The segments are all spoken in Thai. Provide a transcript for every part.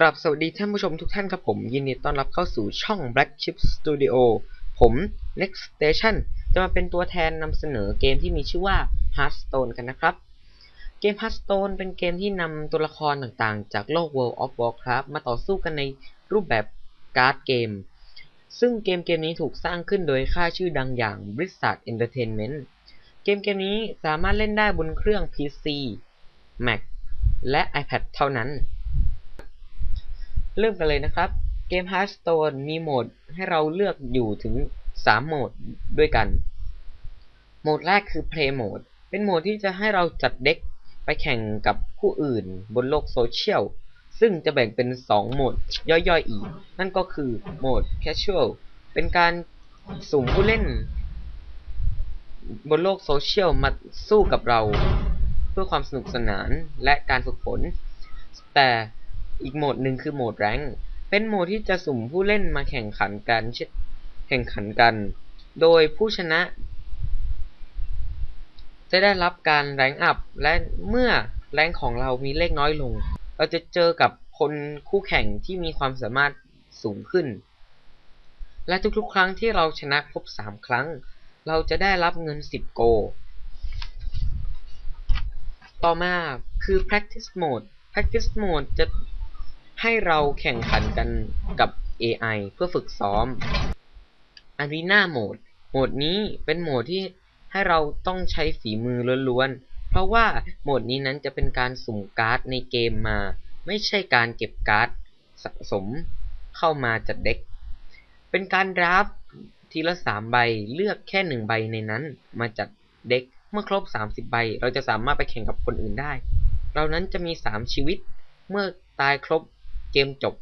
กราบสวัสดีท่านผู้ชมทุกท่านครับผม ยินดีต้อนรับเข้าสู่ช่อง Black Chip Studio ผม Next Station จะมาเป็นตัวแทนนำเสนอเกมที่มีชื่อว่า Hearthstone กันนะครับ เกม Hearthstone เป็นเกมที่นำตัวละครต่างๆ จากโลก World of Warcraft มาต่อสู้กันในรูปแบบการ์ดเกม ซึ่งเกมเกมนี้ถูกสร้างขึ้นโดยค่ายชื่อดังอย่าง Blizzard Entertainment เกมเกมนี้สามารถเล่นได้บนเครื่อง PC Mac และ iPad เท่านั้น เริ่มกันเลยนะครับเกม Hearthstone มีโหมดให้เราเลือกอยู่ถึง 3 โหมดด้วยกัน โหมดแรกคือ Play Mode เป็นโหมดที่จะให้เราจัดเด็กไปแข่งกับผู้อื่นบนโลกโซเชียล ซึ่งจะแบ่งเป็น 2 โหมดย่อยๆอีก นั่นก็คือโหมด Casual เป็นการสุ่มผู้เล่น บนโลกโซเชียลมาสู้กับเรา เพื่อความสนุกสนานและการฝึกฝน แต่ อีกโหมดหนึ่งคือโหมดแรงเป็นโหมดที่จะสุ่มผู้เล่นมาแข่งขันกันแข่งขันกัน โดยผู้ชนะ จะได้รับการแรงอัพ และเมื่อแรงของเรามีเลขน้อยลง เราจะเจอกับคนคู่แข่งที่มีความสามารถสูงขึ้น และทุกๆ ครั้งที่เราชนะครบ 3 ครั้ง เราจะได้รับเงิน 10 โก ต่อมาคือ practice mode practice mode จะ ให้เราแข่งขันกันกับ AI เพื่อฝึกซ้อม Arena Mode โหมดนี้เป็นโหมดที่ให้เราต้องใช้ฝีมือล้วนๆ เพราะว่าโหมดนี้นั้นจะเป็นการสุ่มการ์ดในเกมมา ไม่ใช่การเก็บการ์ดสะสมเข้ามาจัดเด็ก เป็นการดราฟทีละ 3 ใบเลือกแค่ 1 ใบในนั้นมาจัดเด็กเมื่อครบ 30 ใบ เราจะสามารถไปแข่งกับคนอื่นได้ เรานั้นจะมี 3 ชีวิต เมื่อตายครบ เกมจบ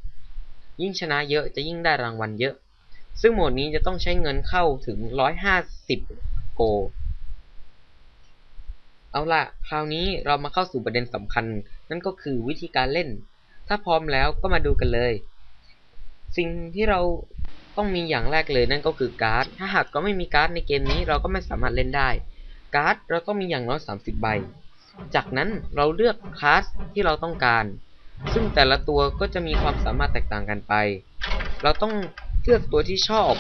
ยิ่งชนะเยอะจะยิ่งได้รางวัลเยอะ ซึ่งโหมดนี้จะต้องใช้เงินเข้าถึง 150 โก เอาล่ะคราวนี้เรามาเข้าสู่ประเด็นสำคัญ นั่นก็คือวิธีการเล่น ถ้าพร้อมแล้วก็มาดูกันเลย สิ่งที่เราต้องมีอย่างแรกเลยนั่นก็คือการ์ด ถ้าหากเราไม่มีการ์ดในเกมนี้เราก็ไม่สามารถเล่นได้ การ์ดเราต้องมีอย่างน้อย 30 ใบ จากนั้นเราเลือกคลาสที่เราต้องการ ซึ่งแต่ละตัวก็จะมีความสามารถแตกต่างกันไป เราต้องเลือกตัวที่ชอบ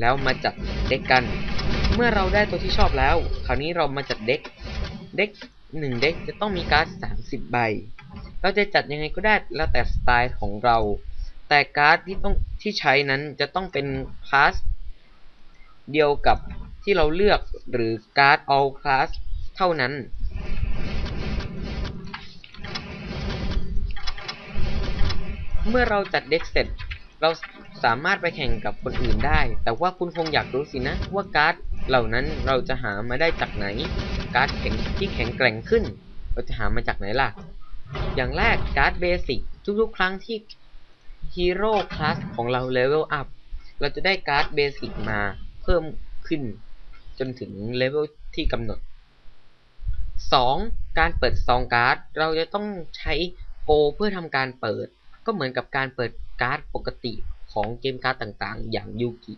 แล้วมาจัดเด็กกัน เมื่อเราได้ตัวที่ชอบแล้ว คราวนี้เรามาจัดเด็ก เด็กหนึ่งเด็กจะต้องมีการ์ด30 ใบ เราจะจัดยังไงก็ได้แล้วแต่สไตล์ของเรา แต่การ์ดที่ต้องที่ใช้นั้นจะต้องเป็นคลาสเดียวกับที่เราเลือกหรือการ์ด all class เท่านั้น เมื่อเราจัดเด็กเสร็จ เราสามารถไปแข่งกับคนอื่นได้ แต่ว่าคุณคงอยากรู้สินะ ว่าการ์ดเหล่านั้นเราจะหามาได้จากไหน การ์ดแข็งที่แข็งแกร่งขึ้น เราจะหามาจากไหนล่ะ อย่างแรกการ์ดเบสิกทุกๆ ครั้งที่ฮีโร่คลาสของเราเลเวลอัพเราจะได้การ์ดเบสิกมาเพิ่มขึ้น จนถึงเลเวลที่กำหนด 2. การเปิดซองการ์ด เราจะต้องใช้โกเพื่อทำการเปิด ก็เหมือนกับการเปิดการ์ดปกติของเกมการ์ดต่างๆ อย่างยูกิ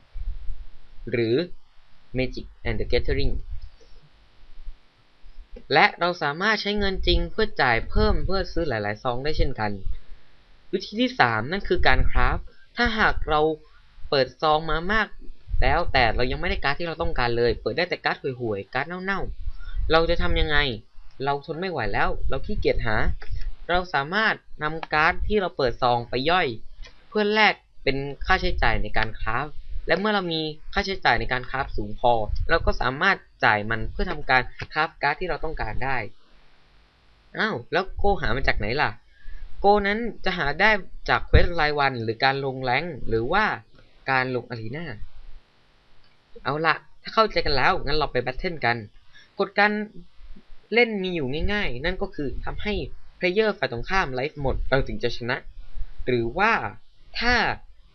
หรือ Magic and the Gathering และเราสามารถใช้เงินจริงเพื่อจ่ายเพิ่มเพื่อซื้อหลายๆซองได้เช่นกัน วิธีที่ 3 นั่นคือการคราฟถ้าหากเราเปิดซองมามากแล้วแต่เรายังไม่ได้การ์ดที่เราต้องการเลย เปิดได้แต่การ์ดห่วยๆการ์ดเน่าๆเราจะทำยังไง เราทนไม่ไหวแล้ว เราขี้เกียจหา เราสามารถนำการ์ดที่เราเปิดซองไปย่อย เพื่อแลกเป็นค่าใช้จ่ายในการคราฟและเมื่อเรามีค่าใช้จ่ายในการคราฟสูงพอ เราก็สามารถจ่ายมันเพื่อทำการคราฟการ์ดที่เราต้องการได้อ้าวแล้วโกหามาจากไหนล่ะ โกนั้นจะหาได้จากเควสรายวันหรือการลงแรงหรือว่าการลงอารีนาเอาละถ้าเข้าใจกันแล้ว งั้นเราไปแบทเทิลกัน กฎการเล่นมีอยู่ง่าย ๆ นั่นก็คือทำให้ เพลเยอร์ฝ่ายตรงข้ามไลฟ์หมดเราถึงจะชนะ หรือว่าถ้า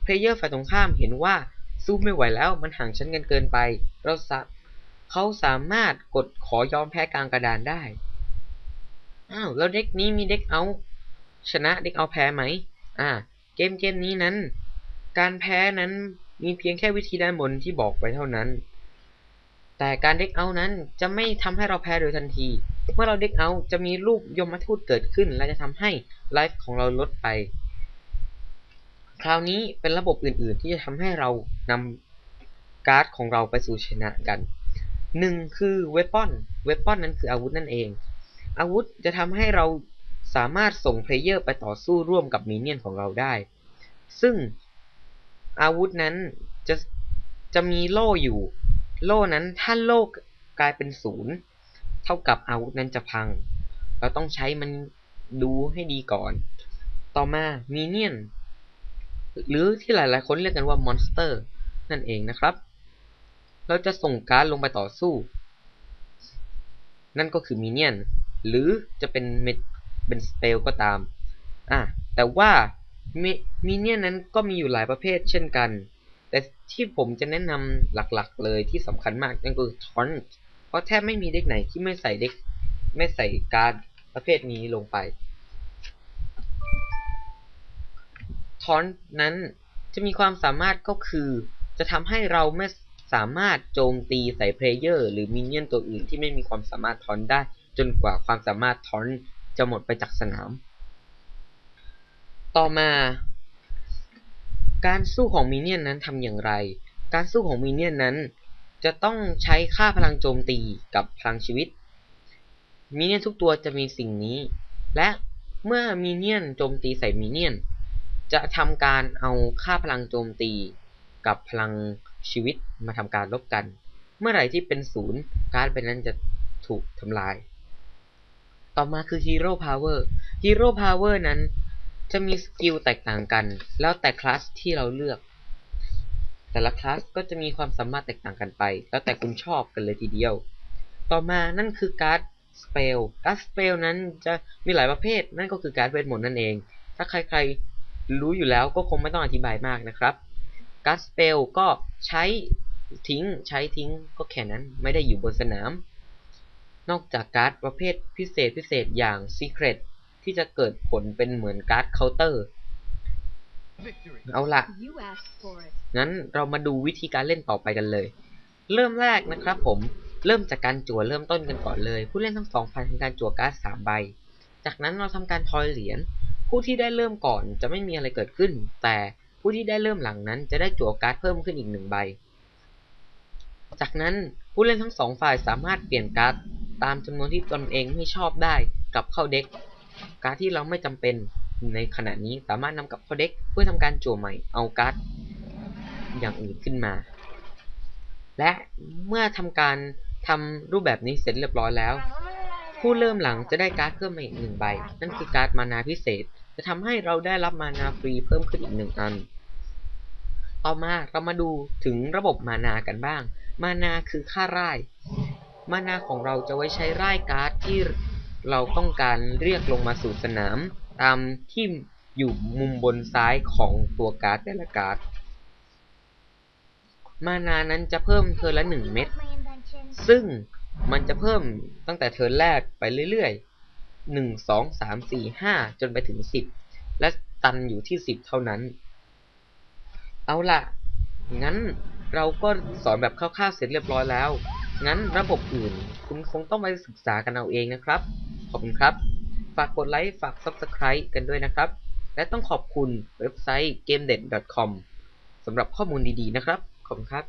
เพลเยอร์ฝ่ายตรงข้ามเห็นว่าสู้ไม่ไหวแล้วมันห่างชั้นกันเกินไป เราสะเขาสามารถกดขอยอมแพ้กลางกระดานได้ อ้าวแล้วเด็กนี้มีเด็กเอาชนะเด็กเอาแพ้ไหม อ่า เกมเกมนี้นั้น การแพ้นั้นมีเพียงแค่วิธีด้านบนที่บอกไว้เท่านั้น แต่การเด็กเอานั้นจะไม่ทำให้เราแพ้โดยทันที เมื่อเราเด็กเอาจะมีรูปยมทูตเกิดขึ้น และจะทำให้ไลฟ์ของเราลดไป คราวนี้เป็นระบบอื่นๆ ที่จะทำให้เรานำการ์ดของเราไปสู่ชนะกันหนึ่งคือเวปอนเวปอนนั้นคืออาวุธนั่นเอง อาวุธจะทำให้เราสามารถส่งเพลเยอร์ไปต่อสู้ร่วมกับมีเนียนของเราได้ ซึ่งอาวุธนั้นจะจะมีโล่อยู่ โล่นั้นถ้าโล่กลายเป็นศูนย์เท่ากับอาวุธนั้นจะพัง เราต้องใช้มันดูให้ดีก่อน ต่อมามีเนียน หรือที่หลายๆ คนเรียกกันว่ามอนสเตอร์นั่นเองนะครับ เราจะส่งการ์ดลงไปต่อสู้ นั่นก็คือมีเนียน หรือจะเป็นเม็ดเป็นสเปลก็ตาม อะ แต่ว่ามีเนียนนั้นก็มีอยู่หลายประเภทเช่นกัน แต่ที่ผมจะแนะนำหลักๆ เลยที่สำคัญมากนั่นก็คือทอนเพราะแทบไม่มีเด็กไหนที่ไม่ใส่เด็กไม่ใส่การประเภทนี้ลงไปทอนนั้นจะมีความสามารถก็คือจะทำให้เราไม่สามารถโจมตีใส่เพลเยอร์หรือมินเนี่ยนตัวอื่นที่ไม่มีความสามารถทอนได้ จนกว่าความสามารถทอนจะหมดไปจากสนาม ต่อมา การสู้ของมินเนี่ยนนั้นทำอย่างไร การสู้ของมินเนี่ยนนั้น จะต้องใช้ค่าพลังโจมตีกับพลังชีวิต มินเนี่ยนทุกตัวจะมีสิ่งนี้ และเมื่อมินเนี่ยนโจมตีใส่มินเนี่ยน จะทำการเอาค่าพลังโจมตีกับพลังชีวิตมาทำการลบกัน เมื่อไหร่ที่เป็นศูนย์การ์ดเป็นนั้นจะถูกทำลาย ต่อมาคือ Hero Power Hero Power นั้น จะมีสกิลแตกต่างกัน แล้วแต่คลาสที่เราเลือก แต่ละคลาสก็จะมีความสามารถแตกต่างกันไป แล้วแต่คุณชอบกันเลยทีเดียว ต่อมานั่นคือการ์ดสเปลการ์ดสเปลนั้นจะมีหลายประเภท นั่นก็คือการ์ดเวทมนต์นั่นเอง ถ้าใครๆรู้อยู่แล้วก็คงไม่ต้องอธิบายมากนะครับการ์ดสเปลก็ใช้ทิ้งใช้ทิ้งก็แค่นั้นไม่ได้อยู่บนสนาม นอกจากการ์ดประเภทพิเศษพิเศษอย่าง Secret ที่จะเกิดผลเป็นเหมือนการ์ดเคาน์เตอร์ เอาละงั้นเรามาดูวิธีการเล่นต่อไปกันเลย เริ่มแรกนะครับผมเริ่มจากการจั่วเริ่มต้นกันก่อนเลย ผู้เล่นทั้งสองฝ่ายทำการจั่วการ์ดสามใบ จากนั้นเราทำการทอยเหรียญผู้ที่ได้เริ่มก่อนจะไม่มีอะไรเกิดขึ้น แต่ผู้ที่ได้เริ่มหลังนั้นจะได้จั่วการ์ดเพิ่มขึ้นอีกหนึ่งใบ จากนั้นผู้เล่นทั้งสองฝ่ายสามารถเปลี่ยนการ์ดตามจำนวนที่ตนเองไม่ชอบได้กลับเข้าเด็ก การ์ดที่เราไม่จำเป็นในขณะนี้สามารถนำกลับเข้าเด็กเพื่อทำการจั่วใหม่เอาการ์ดอย่างอื่นขึ้นมา และเมื่อทำการทำรูปแบบนี้เสร็จเรียบร้อยแล้ว ผู้เริ่มหลังจะได้การ์ดเพิ่มมาอีกหนึ่งใบ นั่นคือการ์ดมานาพิเศษ จะทำให้เราได้รับมานาฟรีเพิ่มขึ้นอีกหนึ่งอัน ต่อมาเรามาดูถึงระบบมานากันบ้าง มานาคือค่าร่าย มานาของเราจะไว้ใช้ร่ายการ์ดที่ เราต้องการเรียกลงมาสู่สนาม ตามที่อยู่มุมบนซ้ายของตัวการ์ดแต่ละการ์ด มานานั้นจะเพิ่มเทอละหนึ่งเม็ด ซึ่งมันจะเพิ่มตั้งแต่เทิร์นแรกไปเรื่อยๆหนึ่งสองสามสี่ห้าจนไปถึงสิบและตันอยู่ที่สิบเท่านั้น เอาละงั้นเราก็สอนแบบคร่าวๆเสร็จเรียบร้อยแล้ว งั้นระบบอื่น คุณคงต้องไปศึกษากันเอาเองนะครับ ขอบคุณครับ ฝากกดไลค์ ฝาก Subscribe กันด้วยนะครับ และต้องขอบคุณเว็บไซต์ gamedet.com สำหรับข้อมูลดีๆนะครับ ขอบคุณครับ